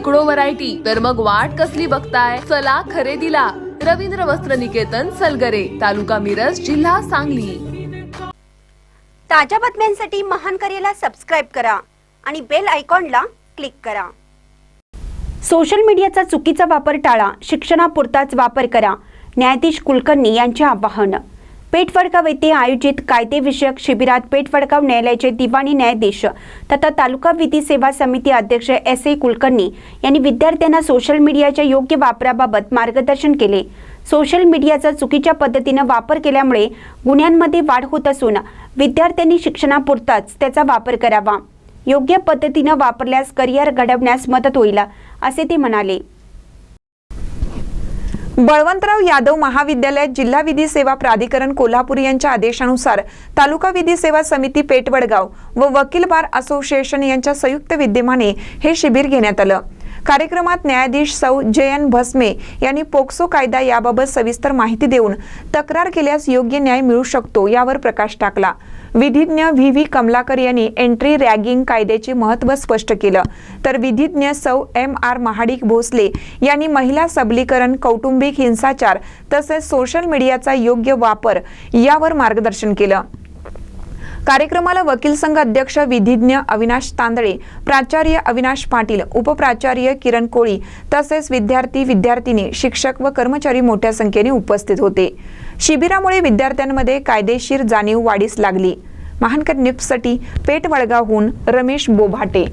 शेकडो व्हरायटी तर मग वाट कसली बघताय? चला खरेदीला. रवींद्र वस्त्र निकेतन सलगरे तालुका मिरज जिल्हा सांगली. ताज्या बातम्यांसाठी महान करेला सबस्क्राईब करा आणि बेल आयकॉनला क्लिक करा. सोशल मीडियाचा चुकीचा वापर टाळा शिक्षणापुरताच वापर करा. न्यायाधीश कुलकर्णी यांचे आवाहन. पेठवडगाव येथे आयोजित कायदेविषयक शिबिरात पेठवडगाव न्यायालयाचे दिवाणी न्यायाधीश तथा तालुका विधी सेवा समिती अध्यक्ष एस ए कुलकर्णी यांनी विद्यार्थ्यांना सोशल मीडियाच्या योग्य वापराबाबत मार्गदर्शन केले. सोशल मीडियाचा चुकीच्या पद्धतीनं वापर केल्यामुळे गुन्ह्यांमध्ये वाढ होत असून विद्यार्थ्यांनी शिक्षणापुरताच त्याचा वापर करावा. योग्य पद्धतीनं वापरल्यास करिअर घडवण्यास मदत होईल असे ते म्हणाले. बळवंतराव यादव महाविद्यालयात जिल्हा विधी सेवा प्राधिकरण कोल्हापूर यांच्या आदेशानुसार तालुका विधी सेवा समिती पेटवडगाव व वकील बार असोसिएशन यांच्या संयुक्त विद्यमाने हे शिबिर घेण्यात आलं. कार्यक्रमात न्यायाधीश सौ. जयन भस्मे यांनी पोक्सो कायदा याबाबत सविस्तर माहिती देऊन तक्रार केल्यास योग्य न्याय मिळू शकतो यावर प्रकाश टाकला. विधिज्ञ व्ही व्ही कमलाकर यांनी एंट्री रॅगिंग कायद्याचे महत्त्व स्पष्ट केलं. तर विधिज्ञ सौ एम आर महाडिक भोसले यांनी महिला सबलीकरण कौटुंबिक हिंसाचार तसेच सोशल मीडियाचा योग्य वापर यावर मार्गदर्शन केलं. कार्यक्रमाला वकील संघ अध्यक्ष विधिज्ञ अविनाश तांदळे प्राचार्य अविनाश पाटील उपप्राचार्य किरण कोळी तसेच विद्यार्थी विद्यार्थिनी शिक्षक व कर्मचारी मोठ्या संख्येने उपस्थित होते. शिबिरामुळे विद्यार्थ्यांमध्ये कायदेशीर जाणीव वाढीस लागली. महानकर निप्ससाठी पेठ वळगावहून रमेश बोभाटे.